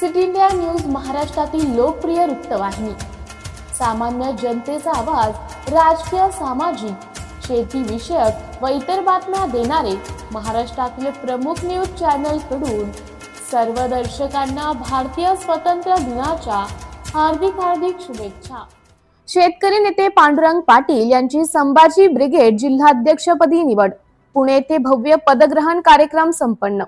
City India news महाराष्ट्रातील लोकप्रिय वृत्तवाहिनी. सामान्य जनतेचा आवाज राजकीय सामाजिक शेती विषयक व इतर बातम्या देणारे महाराष्ट्रातील प्रमुख न्यूज चॅनलकडून सर्व दर्शकांना भारतीय स्वातंत्र्य दिनाच्या हार्दिक हार्दिक शुभेच्छा. शेतकरी नेते पांडुरंग पाटील यांची संभाजी ब्रिगेड जिल्हाध्यक्षपदी निवड. पुणे येथे भव्य पदग्रहण कार्यक्रम संपन्न.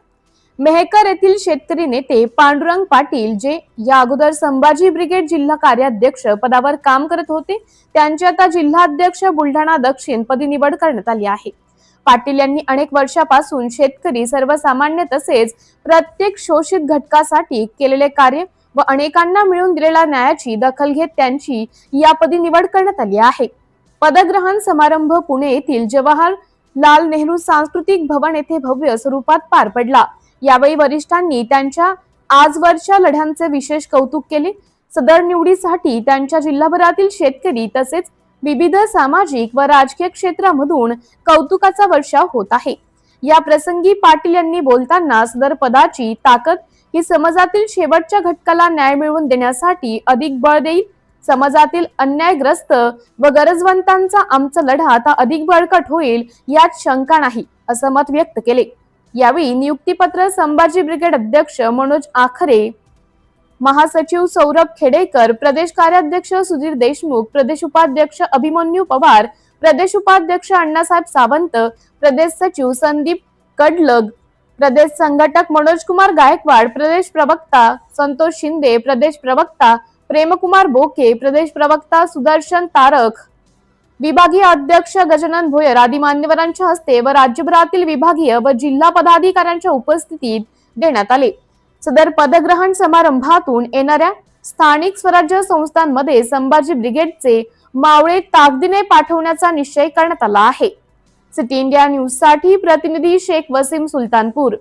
मेहकर येथील शेतकरी नेते पांडुरंग पाटील जे या अगोदर संभाजी ब्रिगेड जिल्हा कार्याध्यक्ष पदावर काम करत होते त्यांची आता जिल्हाध्यक्ष बुलढाणा दक्षिण पदी निवड करण्यात आली आहे. पाटील यांनी अनेक वर्षापासून शेतकरी सर्वसामान्य तसेच प्रत्येक शोषित घटकासाठी केलेले कार्य व अनेकांना मिळून दिलेल्या न्यायाची दखल घेत त्यांची यापदी निवड करण्यात आली आहे. पदग्रहण समारंभ पुणे येथील जवाहरलाल नेहरू सांस्कृतिक भवन येथे भव्य स्वरूपात पार पडला. यावेळी वरिष्ठांनी त्यांच्या आजवरच्या लढ्यांचे विशेष कौतुक केले. सदर निवडीसाठी त्यांच्या जिल्हाभरातील शेतकरी तसेच विविध सामाजिक व राजकीय क्षेत्रामधून कौतुकाचा वर्षाव होत आहे. या प्रसंगी पाटील यांनी बोलताना सदर पदाची ताकद ही समाजातील शेवटच्या घटकाला न्याय मिळवून देण्यासाठी अधिक बळ देईल. समाजातील अन्यायग्रस्त व गरजवंतांचा आमचा लढा आता अधिक बळकट होईल यात शंका नाही असं मत व्यक्त केले. यावेळी नियुक्तीपत्र संभाजी ब्रिगेड अध्यक्ष मनोज आखरे महासचिव सौरभ खेडेकर प्रदेश कार्याध्यक्ष सुधीर देशमुख प्रदेश उपाध्यक्ष अभिमन्यू पवार प्रदेश उपाध्यक्ष अण्णासाहेब सावंत प्रदेश सचिव संदीप कडलग प्रदेश संघटक मनोज कुमार गायकवाड प्रदेश प्रवक्ता संतोष शिंदे प्रदेश प्रवक्ता प्रेमकुमार बोके प्रदेश प्रवक्ता सुदर्शन तारक विभागीय अध्यक्ष गजानन भोयर आदी मान्यवरांच्या हस्ते व राज्यभरातील विभागीय व जिल्हा पदाधिकाऱ्यांच्या उपस्थितीत देण्यात आले. सदर पदग्रहण समारंभातून येणाऱ्या स्थानिक स्वराज्य संस्थांमध्ये संभाजी ब्रिगेडचे मावळे ताकदीने पाठवण्याचा निश्चय करण्यात आला आहे. सिटी इंडिया न्यूजसाठी प्रतिनिधी शेख वसीम सुलतानपूर.